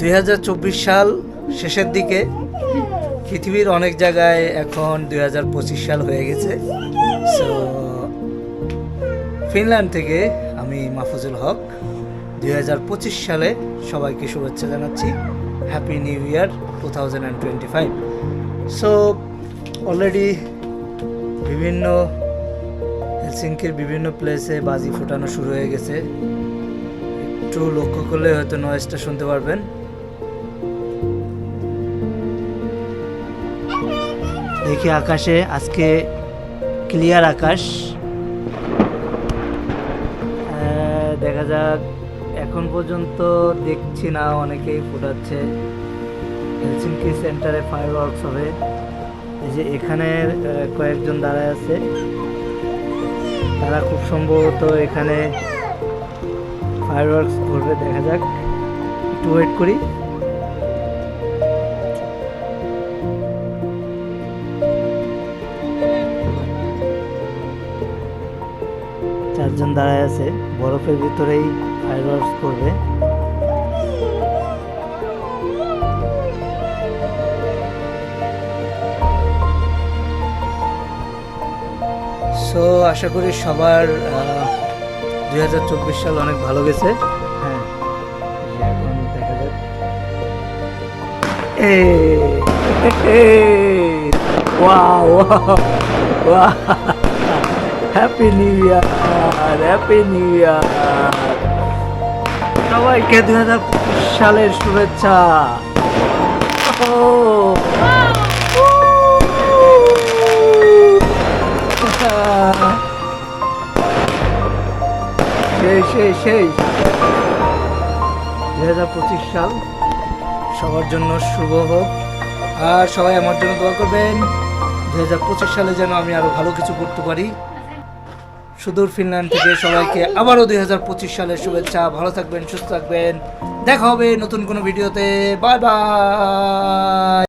দুই হাজার চব্বিশ সাল শেষের দিকে পৃথিবীর অনেক জায়গায় এখন দুই হাজার পঁচিশ সাল হয়ে গেছে। সো ফিনল্যান্ড থেকে আমি মাহফুজুল হক। দুই হাজার পঁচিশ সালে সবাইকে শুভেচ্ছা জানাচ্ছি। Happy new year two thousand and twenty five so already বিভিন্ন হেলসিঙ্কির বিভিন্ন প্লেসে বাজি ফোটানো শুরু হয়ে গেছে। একটু লক্ষ্য করলে হয়তো নয়েজটা শুনতে পারবেন। দেখি আকাশে, আজকে ক্লিয়ার আকাশ। দেখা যাক, এখন পর্যন্ত দেখছি না, অনেকেই ফোটাচ্ছে। হেলসিঙ্কি সেন্টারে ফায়ার ওয়ার্কস হবে। এই যে এখানে কয়েকজন দাঁড়ায় আছে। তারা খুব সম্ভবত এখানে ফায়ার ওয়ার্কস করবে, দেখা যাক। একটু ওয়েট করি। চারজন দাঁড়ায় আছে, বরফের ভিতরেই ফায়ার ওয়ার্কস করবে। সো আশা করি সবার দুই হাজার চব্বিশ সাল অনেক ভালো গেছে। হ্যাঁ। এখন দেখা যাক। Happy new year happy new year সবাইকে দুই হাজার সালের শুভেচ্ছা। সেই সেই সেই। দুই হাজার পঁচিশ সাল, সবার জন্য শুভ হোক। আর সবাই আমার জন্য দোয়া করবেন, দুই হাজার পঁচিশ সালে যেন আমি আরও ভালো কিছু করতে পারি। সুদূর ফিনল্যান্ড থেকে সবাইকে আবারও দুই হাজার পঁচিশ সালের শুভেচ্ছা। ভালো থাকবেন, সুস্থ থাকবেন। দেখা হবে নতুন কোনো ভিডিওতে। Bye bye.